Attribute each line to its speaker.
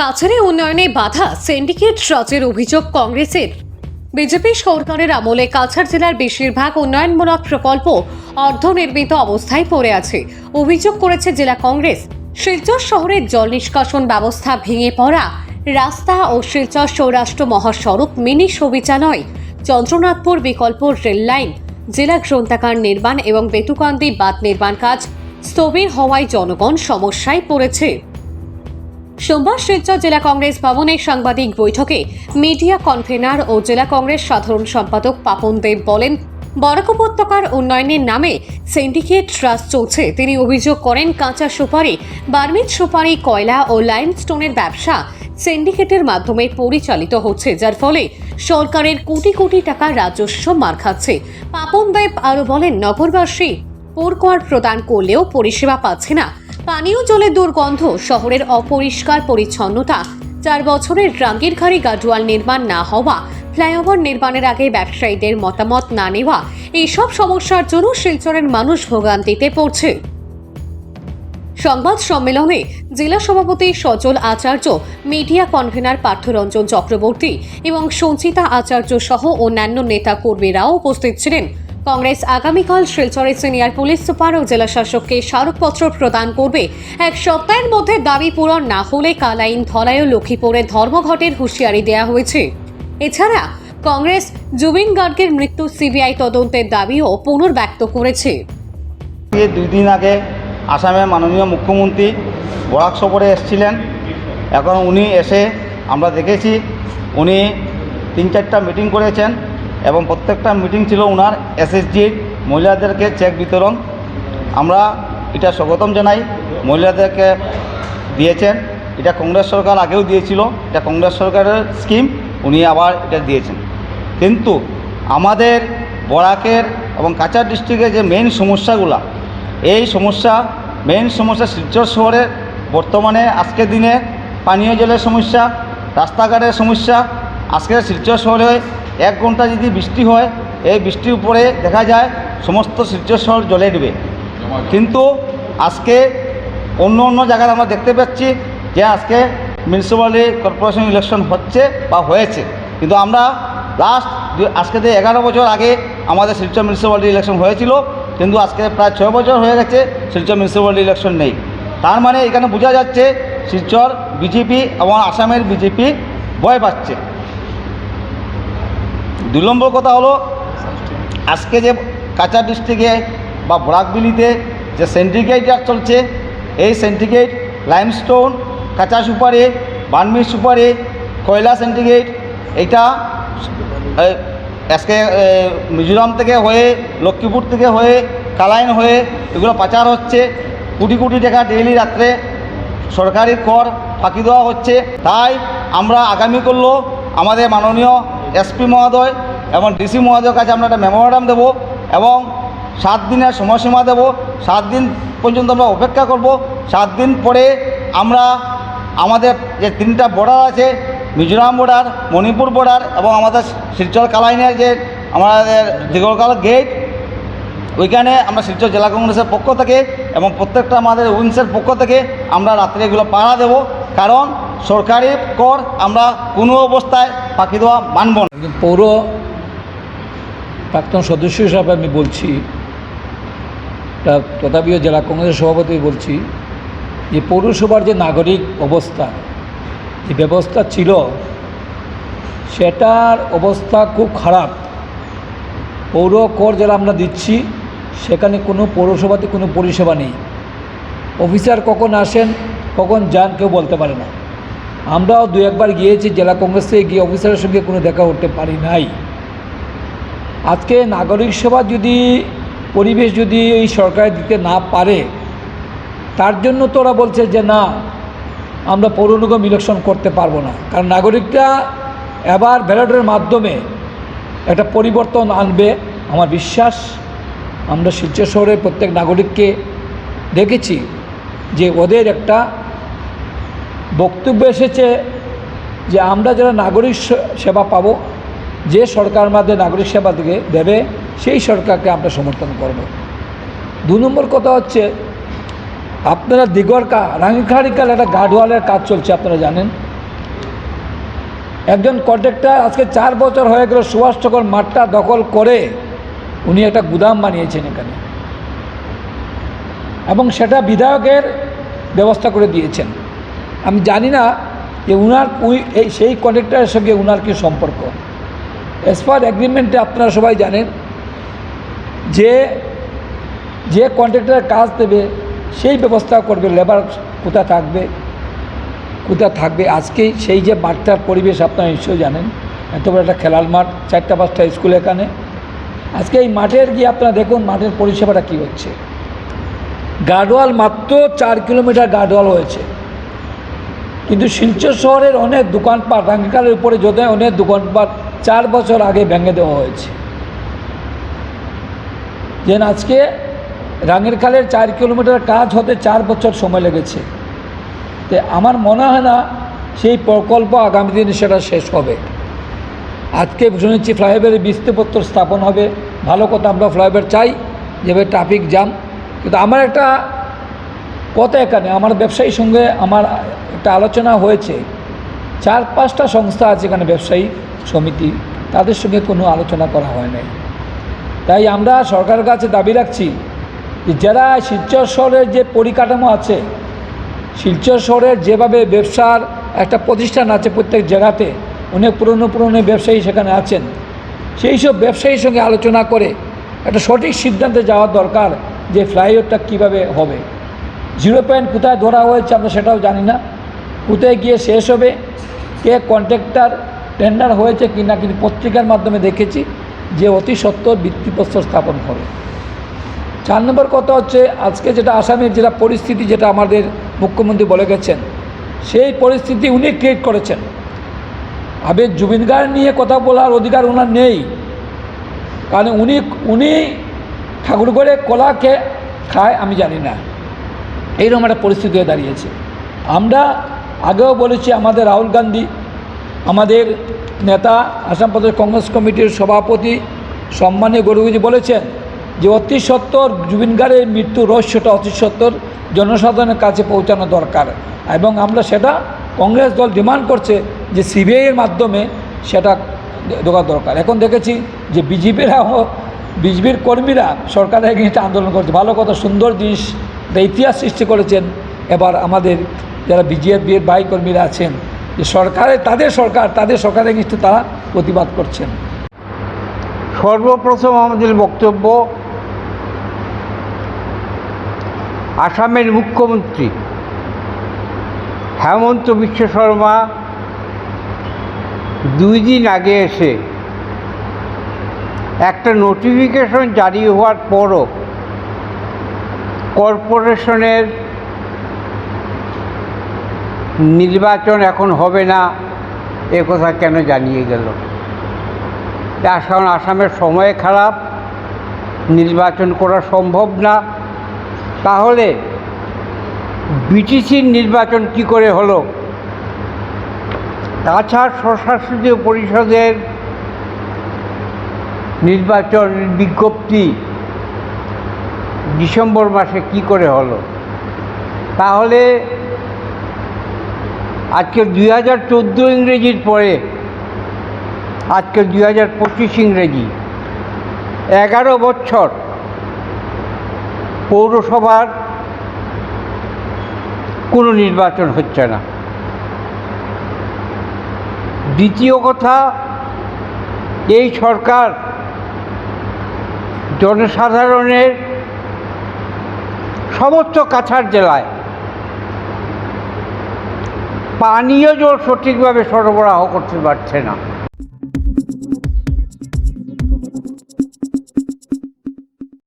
Speaker 1: কাছাড়ে উন্নয়নে বাধা সিন্ডিকেট রাজের অভিযোগ কংগ্রেসের। বিজেপি সরকারের আমলে কাছাড় জেলার বেশিরভাগ উন্নয়নমূলক প্রকল্প অর্ধনির্মিত অবস্থায় পড়ে আছে। অভিযোগ করেছে জেলা কংগ্রেস, শিলচর শহরের জল নিষ্কাশন ব্যবস্থা ভেঙে পড়া রাস্তা ও শিলচর সৌরাষ্ট্র মহাসড়ক মিনি শৌচালয়, চন্দ্রনাথপুর বিকল্প রেল লাইন, জেলা গ্রন্থাগার নির্মাণ এবং বেতুকান্দি বাঁধ নির্মাণ কাজ স্থবির হওয়ায় জনগণ সমস্যায় পড়েছে। সোমবার শিলচর জেলা কংগ্রেস ভবনে সাংবাদিক বৈঠকে মিডিয়া কনভেনার ও জেলা কংগ্রেস সাধারণ সম্পাদক পাপন দেব বলেন, বরাক উপত্যকার উন্নয়নের নামে সিন্ডিকেট রাজ চলছে। তিনি অভিযোগ করেন, কাঁচা সুপারি বার্মিজ সুপারি, কয়লা ও লাইমস্টোনের ব্যবসা সিন্ডিকেটের মাধ্যমে পরিচালিত হচ্ছে, যার ফলে সরকারের কোটি কোটি টাকা রাজস্ব মার খাচ্ছে। পাপন দেব আরও বলেন, নগরবাসী পোরকর প্রদান করলেও পরিষেবা পাচ্ছে না। পানীয় জলের দুর্গন্ধ, শহরের অপরিষ্কার পরিচ্ছন্নতা, চার বছরের রাঙ্গিরখাড়ি গাডোয়াল নির্মাণ না হওয়া, ফ্লাইওভার নির্মাণের আগে ব্যবসায়ীদের মতামত না নেওয়া, এইসব সমস্যার জন্য শিলচরের মানুষ ভোগান্তিতে পড়ছে। সংবাদ সম্মেলনে জেলা সভাপতি সজল আচার্য, মিডিয়া কনভেনার পার্থরঞ্জন চক্রবর্তী এবং সঞ্চিতা আচার্য সহ অন্যান্য নেতা কর্মীরাও উপস্থিত ছিলেন। কংগ্রেস আগামীকাল শিলচরে সিনিয়র পুলিশ সুপার ও জেলা শাসককে স্মারকপত্র প্রদান করবে। এক সপ্তাহের মধ্যে দাবি পূরণ না হলে কালাইন, ধলাই ও লক্ষ্মীপুরে ধর্মঘটের হুঁশিয়ারি দেওয়া হয়েছে। এছাড়া কংগ্রেস জুবিন গার্গের মৃত্যু সিবিআই তদন্তের দাবিও পুনর্ব্যক্ত করেছে।
Speaker 2: দুই দিন আগে আসামের মাননীয় মুখ্যমন্ত্রী বরাক সফরে এসেছিলেন। এখন উনি এসে আমরা দেখেছি, উনি তিন চারটা মিটিং করেছেন। এবং প্রত্যেকটা মিটিং ছিল ওনার এসএসজির মহিলাদেরকে চেক বিতরণ। আমরা এটা স্বাগতম জানাই। মহিলাদেরকে দিয়েছেন। এটা কংগ্রেস সরকার আগেও দিয়েছিল। এটা কংগ্রেস সরকারের স্কিম উনি আবার এটা দিয়েছেন। কিন্তু আমাদের বরাকের এবং কাছাড় ডিস্ট্রিক্টের যে মেন সমস্যাগুলা, এই সমস্যা মেন সমস্যা শিলচর শহরের বর্তমানে আজকের দিনে পানীয় জলের সমস্যা, রাস্তাঘাটের সমস্যা আজকের শিলচর শহরে এক ঘণ্টা যদি বৃষ্টি হয়, এই বৃষ্টির উপরে দেখা যায় সমস্ত শিলচর জলে ডুবে। কিন্তু আজকে অন্য অন্য জায়গায় আমরা দেখতে পাচ্ছি যে আজকে মিউনিসিপ্যালিটি কর্পোরেশন ইলেকশন হচ্ছে বা হয়েছে। কিন্তু আমরা লাস্ট আজকে থেকে এগারো বছর আগে আমাদের শিলচর মিউনিসিপ্যালিটি ইলেকশন হয়েছিল, কিন্তু আজকে প্রায় ছয় বছর হয়ে গেছে শিলচর মিউনিসিপ্যালিটি ইলেকশন নেই। তার মানে এখানে বোঝা যাচ্ছে শিলচর বিজেপি এবং আসামের বিজেপি ভয় পাচ্ছে। দুই নম্বর কথা হলো, আজকে যে কাঁচা ডিস্ট্রিক্টে বা বরাকবিলিতে যে সেন্ট্রিগেট চলছে, এই সেন্ট্রিগেট লাইমস্টোন কাঁচা সুপারি বানমি সুপারি, কয়লা সেন্ট্রিগেট এটা আজকে মিজোরাম থেকে হয়ে, লক্ষ্মীপুর থেকে হয়ে, কালাইন হয়ে এগুলো পাচার হচ্ছে। কোটি কোটি টাকা ডেইলি রাত্রে সরকারি কর ফাঁকি দেওয়া হচ্ছে। তাই আমরা আগামী করল আমাদের মাননীয় এসপি মহোদয় এবং ডিসি মহোদয়ের কাছে আমরা একটা মেমোরান্ডাম দেবো এবং সাত দিনের সময়সীমা দেব। সাত দিন পর্যন্ত আমরা অপেক্ষা করব। সাত দিন পরে আমরা আমাদের যে তিনটা বর্ডার আছে, মিজোরাম বর্ডার মণিপুর বর্ডার এবং আমাদের শিলচর কালাইনের যে আমাদের দীঘলকাল গেট ওইখানে আমরা শিলচর জেলা কংগ্রেসের পক্ষ থেকে এবং প্রত্যেকটা আমাদের উইংসের পক্ষ থেকে আমরা রাত্রে এগুলো পাহারা দেব। কারণ সরকারি কর আমরা কোনো অবস্থায় ফাঁকি দেওয়া মানব না।
Speaker 3: পৌর প্রাক্তন সদস্য হিসাবে আমি বলছি তথাপিও জেলা কংগ্রেসের সভাপতি বলছি যে পৌরসভার যে নাগরিক অবস্থা, যে ব্যবস্থা ছিল, সেটার অবস্থা খুব খারাপ। পৌর কর যারা আমরা দিচ্ছি, সেখানে কোনো পৌরসভাতে কোনো পরিষেবা নেই। অফিসার কখন আসেন, কখন যান কেউ বলতে পারে না। আমরাও দু একবার গিয়েছি, জেলা কংগ্রেস থেকে গিয়ে অফিসারের সঙ্গে কোনো দেখা করতে পারি নাই। আজকে নাগরিক সেবা যদি, পরিবেশ যদি এই সরকার দিতে না পারে, তার জন্য তো ওরা বলছে যে না, আমরা পৌর নিগম ইলেকশন করতে পারব না। কারণ নাগরিকরা এবার ব্যালটের মাধ্যমে একটা পরিবর্তন আনবে, আমার বিশ্বাস। আমরা শিলচর শহরের প্রত্যেক নাগরিককে দেখেছি যে ওদের একটা বক্তব্য এসেছে যে আমরা যারা নাগরিক সেবা পাব, যে সরকার আমাদের নাগরিক সেবা থেকে দেবে, সেই সরকারকে আমরা সমর্থন করব। দু নম্বর কথা হচ্ছে, আপনারা দিগর কা রাঙ্গিখাড়িকাল একটা গার্ডওয়ালের কাজ চলছে, আপনারা জানেন। একজন কন্ট্রাক্টর আজকে চার বছর হয়ে গেল সুভাষচকর মাঠটা দখল করে উনি একটা গুদাম বানিয়েছেন এখানে। এবং সেটা বিধায়কের ব্যবস্থা করে দিয়েছেন। আমি জানি না যে উনার উই- এই সেই কন্ট্রাক্টরের সঙ্গে উনার কী সম্পর্ক। অ্যাজ পার এগ্রিমেন্টে আপনারা সবাই জানেন যে যে কন্ট্রাক্টর কাজ দেবে, সেই ব্যবস্থা করবে লেবার কোথায় থাকবে কোথায় থাকবে, আজকেই সেই যে মাঠটার পরিবেশ আপনারা নিশ্চয়ই জানেন। এত বড় একটা খেলার মাঠ, চারটা পাঁচটা স্কুল এখানে। আজকে এই মাঠের গিয়ে আপনারা দেখুন মাঠের পরিষেবাটা কী হচ্ছে। গার্ডওয়াল মাত্র চার কিলোমিটার গার্ডওয়াল হয়েছে। কিন্তু শিলচর শহরের অনেক দোকানপাট, রাঙ্গিকালের উপরে যদি অনেক দোকানপাট চার বছর আগে ভেঙে দেওয়া হয়েছে। যেন আজকে রাঙের খালের চার কিলোমিটার কাজ হতে চার বছর সময় লেগেছে। তো আমার মনে হয় না সেই প্রকল্প আগামী দিনে সেটা শেষ হবে। আজকে শুনেছি ফ্লাইওভারের বৃষ্টিপত্র স্থাপন হবে। ভালো কথা, আমরা ফ্লাইওভার চাই, যেভাবে ট্রাফিক জ্যাম। কিন্তু আমার একটা কথা এখানে আমার ব্যবসায়ীর সঙ্গে আমার একটা আলোচনা হয়েছে। চার, পাঁচটা সংস্থা আছে এখানে ব্যবসায়ী সমিতি, তাদের সঙ্গে কোনো আলোচনা করা হয় নাই। তাই আমরা সরকারের কাছে দাবি রাখছি যে যারা শিলচর শহরের যে পরিকাঠামো আছে, শিলচর শহরের যেভাবে ব্যবসার একটা প্রতিষ্ঠান আছে প্রত্যেক জায়গাতে, অনেক পুরনো পুরনো ব্যবসায়ী সেখানে আছেন, সেই সব ব্যবসায়ীর সঙ্গে আলোচনা করে একটা সঠিক সিদ্ধান্তে যাওয়া দরকার যে ফ্লাইওভারটা কীভাবে হবে। জিরো পয়েন্ট কোথায় ধরা হয়েছে আমরা সেটাও জানি না। কোথায় গিয়ে শেষ হবে, কে কন্ট্রাক্টর টেন্ডার হয়েছে কি না কিন্তু পত্রিকার মাধ্যমে দেখেছি যে অতি সত্বর ভিত্তিপ্রস্তর স্থাপন হবে। চার নম্বর কথা হচ্ছে, আজকে যেটা আসামের যেটা পরিস্থিতি যেটা আমাদের মুখ্যমন্ত্রী বলে গেছেন, সেই পরিস্থিতি উনি ক্রিয়েট করেছেন। আবেগ জুবিন গার্গ নিয়ে কথা বলার অধিকার ওনার নেই। কারণ উনি উনি ঠাকুরগড়ে কলা খেয়ে খায় আমি জানি না। এইরকম একটা পরিস্থিতি হয়ে দাঁড়িয়েছে। আমরা আগেও বলেছি আমাদের রাহুল গান্ধী, আমাদের নেতা, আসাম প্রদেশ কংগ্রেস কমিটির সভাপতি, সম্মানীয় গৌরবজি বলেছেন যে অতি সত্তর জুবিন গার্গের মৃত্যু রহস্যটা অতি সত্তর জনসাধারণের কাছে পৌঁছানো দরকার। এবং আমরা সেটা কংগ্রেস দল ডিমান্ড করছে যে সিবিআইয়ের মাধ্যমে সেটা দেওয়া দরকার। এখন দেখেছি যে বিজেপিরা বিজেপির কর্মীরা সরকারের এগেনস্টে আন্দোলন করছে। ভালো কথা, সুন্দর জিনিস ইতিহাস সৃষ্টি করেছেন, এবার আমাদের যারা বিজেপির ভাই কর্মীরা আছেন, যে সরকারের তাদের সরকার, তাদের সরকারের এগেনস্টে তারা প্রতিবাদ করছেন।
Speaker 4: সর্বপ্রথম আমাদের বক্তব্য, আসামের মুখ্যমন্ত্রী হেমন্ত বিশ্ব শর্মা দুই দিন আগে এসে একটা নোটিফিকেশন জারি হওয়ার পরও কর্পোরেশনের নির্বাচন এখন হবে না, এ কথা কেন জানিয়ে গেল? এখন আসামের সময় খারাপ, নির্বাচন করা সম্ভব না। তাহলে বিটিসির নির্বাচন কি করে হলো? তাছাড়া স্বশাসিত পরিষদের নির্বাচন বিজ্ঞপ্তি ডিসেম্বর মাসে কি করে হলো? তাহলে আজকে দুই হাজার চোদ্দ ইংরেজির পরে, আজকে দুই হাজার পঁচিশ ইংরেজি, এগারো বছর পৌরসভার কোনো নির্বাচন হচ্ছে না। দ্বিতীয় কথা, এই সরকার জনসাধারণের সমস্ত কাছাড় জেলায়। পানীয় জল সঠিকভাবে সরবরাহ করতে পারছে না।